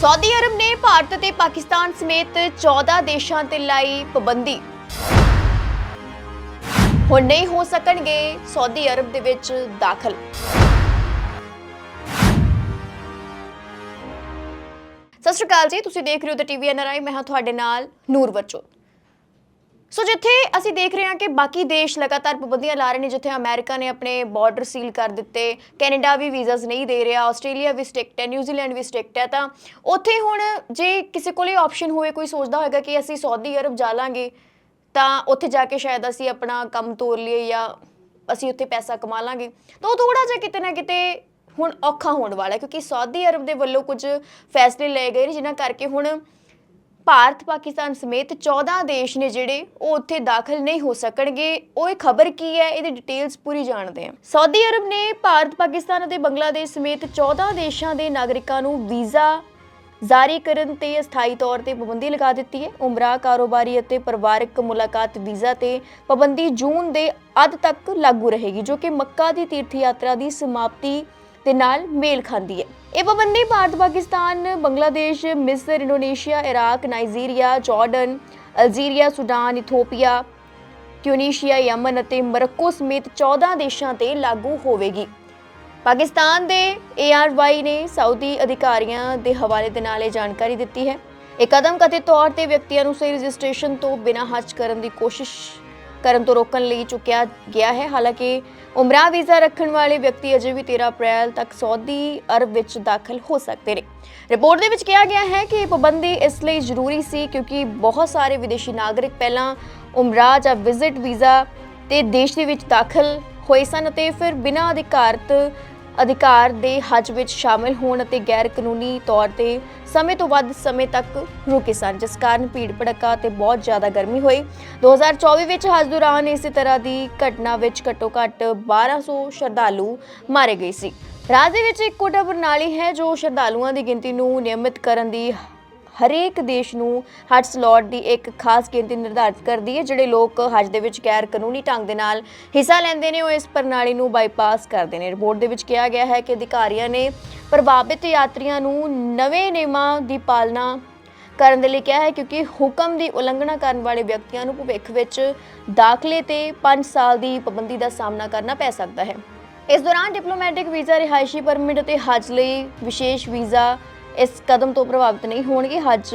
Saudi Arab ਨੇ ਭਾਰਤ ਤੇ ਪਾਕਿਸਤਾਨ ਸਮੇਤ 14 ਦੇਸ਼ਾਂ ਤੇ ਲਾਈ ਪਾਬੰਦੀ। ਹੁਣ ਨਹੀਂ ਹੋ ਸਕਣਗੇ ਸਾਊਦੀ ਅਰਬ ਦੇ ਵਿੱਚ ਦਾਖਲ। ਸਤਿ ਸ਼੍ਰੀ ਅਕਾਲ ਜੀ, ਤੁਸੀਂ ਦੇਖ ਰਹੇ ਹੋ ਦ ਟੀਵੀ ਐਨਆਰਆਈ ਮੈਂ ਹਾਂ ਤੁਹਾਡੇ ਨਾਲ ਨੂਰ ਵਰਚੋ। ਸੋ ਜਿੱਥੇ ਅਸੀਂ ਦੇਖ ਰਹੇ ਹਾਂ ਕਿ ਬਾਕੀ ਦੇਸ਼ ਲਗਾਤਾਰ ਪਾਬੰਦੀਆਂ ਲਾ ਰਹੇ ਨੇ, ਜਿੱਥੇ ਅਮਰੀਕਾ ਨੇ ਆਪਣੇ ਬਾਰਡਰ ਸੀਲ ਕਰ ਦਿੱਤੇ, ਕੈਨੇਡਾ ਵੀ ਵੀਜ਼ਾਸ ਨਹੀਂ ਦੇ ਰਿਹਾ, ਆਸਟ੍ਰੇਲੀਆ ਵੀ ਸਟ੍ਰਿਕਟ ਹੈ ਨਿਊਜ਼ੀਲੈਂਡ ਵੀ ਸਟ੍ਰਿਕਟ ਹੈ, ਤਾਂ ਉੱਥੇ ਹੁਣ ਜੇ ਕਿਸੇ ਕੋਲੇ ਆਪਸ਼ਨ ਹੋਵੇ, ਕੋਈ ਸੋਚਦਾ ਹੋਵੇਗਾ ਕਿ ਅਸੀਂ ਸਾਊਦੀ ਅਰਬ ਜਾ ਲਾਂਗੇ, ਤਾਂ ਉੱਥੇ ਜਾ ਕੇ ਸ਼ਾਇਦ ਅਸੀਂ ਆਪਣਾ ਕੰਮ ਤੋਰ ਲਈਏ ਜਾਂ ਅਸੀਂ ਉੱਥੇ ਪੈਸਾ ਕਮਾ ਲਾਂਗੇ। ਤਾਂ ਉਹ ਥੋੜਾ ਜਿਹਾ ਕਿਤੇ ਨਾ ਕਿਤੇ ਹੁਣ ਔਖਾ ਹੋਣ ਵਾਲਾ ਕਿਉਂਕਿ ਸਾਊਦੀ ਅਰਬ ਦੇ ਵੱਲੋਂ ਕੁਝ ਫੈਸਲੇ ਲਏ ਗਏ ਨੇ, ਜਿਨ੍ਹਾਂ ਕਰਕੇ ਹੁਣ ਭਾਰਤ, ਪਾਕਿਸਤਾਨ ਸਮੇਤ 14 ਦੇਸ਼ ਨੇ ਜਿਹੜੇ ਉਹ ਉੱਥੇ ਦਾਖਲ ਨਹੀਂ ਹੋ ਸਕਣਗੇ। ਉਹ ਇਹ ਖਬਰ ਕੀ ਹੈ? ਇਹਦੀ ਡਿਟੇਲਸ ਪੂਰੀ ਜਾਣਦੇ ਹਾਂ। ਸਾਊਦੀ ਅਰਬ ਨੇ ਭਾਰਤ, ਪਾਕਿਸਤਾਨ ਅਤੇ ਬੰਗਲਾਦੇਸ਼ ਸਮੇਤ 14 ਦੇਸ਼ਾਂ ਦੇ ਨਾਗਰਿਕਾਂ ਨੂੰ ਵੀਜ਼ਾ ਜਾਰੀ ਕਰਨ ਤੇ ਅਸਥਾਈ ਤੌਰ ਤੇ ਪਾਬੰਦੀ ਲਗਾ ਦਿੱਤੀ ਹੈ। ਉਮਰਾ, ਕਾਰੋਬਾਰੀ ਅਤੇ ਪਰਿਵਾਰਕ ਮੁਲਾਕਾਤ ਵੀਜ਼ਾ ਤੇ ਪਾਬੰਦੀ ਜੂਨ ਦੇ ਅੱਧ ਤੱਕ ਲਾਗੂ ਰਹੇਗੀ, ਜੋ ਕਿ ਮੱਕਾ ਦੀ ਤੀਰਥ ਯਾਤਰਾ ਦੀ ਸਮਾਪਤੀ ਦੇ ਨਾਲ ਮੇਲ ਖਾਂਦੀ ਹੈ। ਇਹ ਪਾਬੰਦੀ ਭਾਰਤ, ਪਾਕਿਸਤਾਨ, ਬੰਗਲਾਦੇਸ਼, ਮਿਸਰ, Indonesia, Iraq, Nigeria, Jordan, Algeria, Sudan, Ethiopia, Tunisia, Yemen ਅਤੇ ਮਰੱਕੋ ਸਮੇਤ 14 ਦੇਸ਼ਾਂ ਤੇ ਲਾਗੂ ਹੋਵੇਗੀ। ਪਾਕਿਸਤਾਨ ਦੇ ਏਆਰਵਾਈ ਨੇ ਸਾਊਦੀ ਅਧਿਕਾਰੀਆਂ ਦੇ ਹਵਾਲੇ ਦੇ ਨਾਲ ਇਹ ਜਾਣਕਾਰੀ ਦਿੱਤੀ ਹੈ। ਇਹ ਕਦਮ ਕਥਿਤ ਤੌਰ ਤੇ ਵਿਅਕਤੀਆਂ ਨੂੰ ਸਹੀ ਰਜਿਸਟ੍ਰੇਸ਼ਨ ਤੋਂ ਬਿਨਾਂ ਹੱਜ ਕਰਨ ਦੀ ਕੋਸ਼ਿਸ਼ ਕਰਨ ਤੋਂ ਰੋਕਣ ਲਈ ਚੁੱਕਿਆ ਗਿਆ ਹੈ। ਹਾਲਾਂਕਿ ਉਮਰਾ ਵੀਜ਼ਾ ਰੱਖਣ ਵਾਲੇ ਵਿਅਕਤੀ ਅਜੇ ਵੀ 13 ਅਪ੍ਰੈਲ ਤੱਕ ਸਾਊਦੀ ਅਰਬ ਵਿੱਚ ਦਾਖਲ ਹੋ ਸਕਦੇ ਨੇ। ਰਿਪੋਰਟ ਦੇ ਵਿੱਚ ਕਿਹਾ ਗਿਆ ਹੈ ਕਿ ਇਹ ਪਾਬੰਦੀ ਇਸ ਲਈ ਜ਼ਰੂਰੀ ਸੀ ਕਿਉਂਕਿ ਬਹੁਤ ਸਾਰੇ ਵਿਦੇਸ਼ੀ ਨਾਗਰਿਕ ਪਹਿਲਾਂ ਉਮਰਾ ਜਾਂ ਵਿਜ਼ਿਟ ਵੀਜ਼ਾ ਤੇ ਦੇਸ਼ ਦੇ ਵਿੱਚ ਦਾਖਲ ਹੋਏ ਸਨ ਅਤੇ ਫਿਰ ਬਿਨਾਂ ਅਧਿਕਾਰਤ ਅਧਿਕਾਰ ਦੇ ਹੱਜ ਵਿੱਚ ਸ਼ਾਮਿਲ ਹੋਣ ਅਤੇ ਗੈਰ ਕਾਨੂੰਨੀ ਤੌਰ ਤੇ ਸਮੇਂ ਤੋਂ ਵੱਧ ਸਮੇਂ ਤੱਕ ਰੁਕੇ ਸਨ, ਜਿਸ ਕਾਰਨ ਭੀੜ ਭੜੱਕਾ ਤੇ ਬਹੁਤ ਜ਼ਿਆਦਾ ਗਰਮੀ ਹੋਈ। 2024 ਵਿੱਚ ਹੱਜ ਦੌਰਾਨ ਇਸੇ ਤਰ੍ਹਾਂ ਦੀ ਘਟਨਾ ਵਿੱਚ ਘੱਟੋ-ਘੱਟ 1200 ਸ਼ਰਧਾਲੂ ਮਾਰੇ ਗਏ ਸੀ। ਰਾਜ ਦੇ ਵਿੱਚ ਇੱਕ ਕੋਟਾ ਪ੍ਰਣਾਲੀ ਹੈ ਜੋ ਸ਼ਰਧਾਲੂਆਂ ਦੀ ਗਿਣਤੀ ਨੂੰ ਨਿਯਮਿਤ ਕਰਨ ਦੀ ਹਰੇਕ ਦੇਸ਼ ਨੂੰ ਹੱਜ ਸਲੋਟ ਦੀ ਇੱਕ ਖਾਸ ਗਿਣਤੀ ਨਿਰਧਾਰਿਤ ਕਰਦੀ ਹੈ, ਜਿਹੜੇ ਲੋਕ ਹੱਜ ਦੇ ਵਿੱਚ ਗੈਰ ਕਾਨੂੰਨੀ ਢੰਗ ਦੇ ਨਾਲ ਹਿੱਸਾ ਲੈਂਦੇ ਨੇ, ਉਹ ਇਸ ਪ੍ਰਣਾਲੀ ਨੂੰ ਬਾਈਪਾਸ ਕਰਦੇ ਨੇ। ਰਿਪੋਰਟ ਦੇ ਵਿੱਚ ਕਿਹਾ ਗਿਆ ਹੈ ਕਿ ਅਧਿਕਾਰੀਆਂ ਨੇ ਪ੍ਰਭਾਵਿਤ ਯਾਤਰੀਆਂ ਨੂੰ ਨਵੇਂ ਨਿਯਮਾਂ ਦੀ ਪਾਲਣਾ ਕਰਨ ਦੇ ਲਈ ਕਿਹਾ ਹੈ, ਕਿਉਂਕਿ ਹੁਕਮ ਦੀ ਉਲੰਘਣਾ ਕਰਨ ਵਾਲੇ ਵਿਅਕਤੀਆਂ ਨੂੰ ਭਵਿੱਖ ਵਿੱਚ ਦਾਖਲੇ ਤੇ 5 ਸਾਲ ਦੀ ਪਾਬੰਦੀ ਦਾ ਸਾਹਮਣਾ ਕਰਨਾ ਪੈ ਸਕਦਾ ਹੈ। ਇਸ ਦੌਰਾਨ ਡਿਪਲੋਮੈਟਿਕ ਵੀਜ਼ਾ ਰਿਹਾਇਸ਼ੀ ਪਰਮਿਟ ਅਤੇ ਹੱਜ ਲਈ ਵਿਸ਼ੇਸ਼ ਵੀਜ਼ਾ ਇਸ ਕਦਮ ਤੋਂ ਪ੍ਰਭਾਵਿਤ ਨਹੀਂ ਹੋਣਗੇ। ਹੱਜ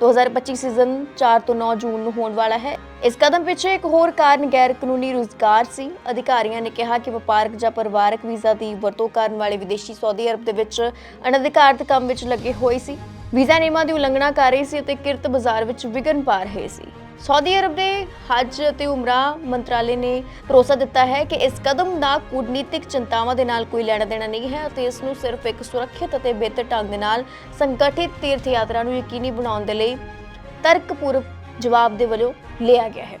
2025 ਸੀਜ਼ਨ 4 ਤੋਂ 9 ਜੂਨ ਨੂੰ ਹੋਣ ਵਾਲਾ ਹੈ। ਇਸ ਕਦਮ ਪਿੱਛੇ ਇੱਕ ਹੋਰ ਕਾਰਨ ਗੈਰ ਕਾਨੂੰਨੀ ਰੁਜ਼ਗਾਰ ਸੀ। ਅਧਿਕਾਰੀਆਂ ਨੇ ਕਿਹਾ ਕਿ ਵਪਾਰਕ ਜਾਂ ਪਰਿਵਾਰਕ ਵੀਜ਼ਾ ਦੀ ਵਰਤੋਂ ਕਰਨ ਵਾਲੇ ਵਿਦੇਸ਼ੀ ਸਾਊਦੀ ਅਰਬ ਦੇ ਵਿੱਚ ਅਨਧਿਕਾਰਤ ਕੰਮ ਵਿੱਚ ਲੱਗੇ ਹੋਏ ਸੀ। ਵੀਜ਼ਾ ਨਿਯਮਾਂ ਦੀ ਉਲੰਘਣਾ ਕਰ ਰਹੇ ਸੀ ਅਤੇ ਕਿਰਤ ਬਾਜ਼ਾਰ ਵਿੱਚ ਵਿਘਨ ਪਾ ਰਹੇ ਸੀ। ਸਾਊਦੀ ਅਰਬ ਦੇ ਹੱਜ ਅਤੇ ਉਮਰਾ ਮੰਤਰਾਲੇ ਨੇ ਭਰੋਸਾ ਦਿੱਤਾ ਹੈ ਕਿ ਇਸ ਕਦਮ ਦਾ ਕੂਟਨੀਤਿਕ ਚਿੰਤਾਵਾਂ ਦੇ ਨਾਲ ਕੋਈ ਲੈਣਾ ਦੇਣਾ ਨਹੀਂ ਹੈ ਅਤੇ ਇਸ ਨੂੰ ਸਿਰਫ ਇੱਕ ਸੁਰੱਖਿਅਤ ਅਤੇ ਬਿਹਤਰ ਢੰਗ ਦੇ ਨਾਲ ਸੰਗਠਿਤ ਤੀਰਥ ਯਾਤਰਾ ਨੂੰ ਯਕੀਨੀ ਬਣਾਉਣ ਦੇ ਲਈ ਤਰਕਪੂਰਵ ਜਵਾਬ ਦੇ ਵੱਲੋਂ ਲਿਆ ਗਿਆ ਹੈ।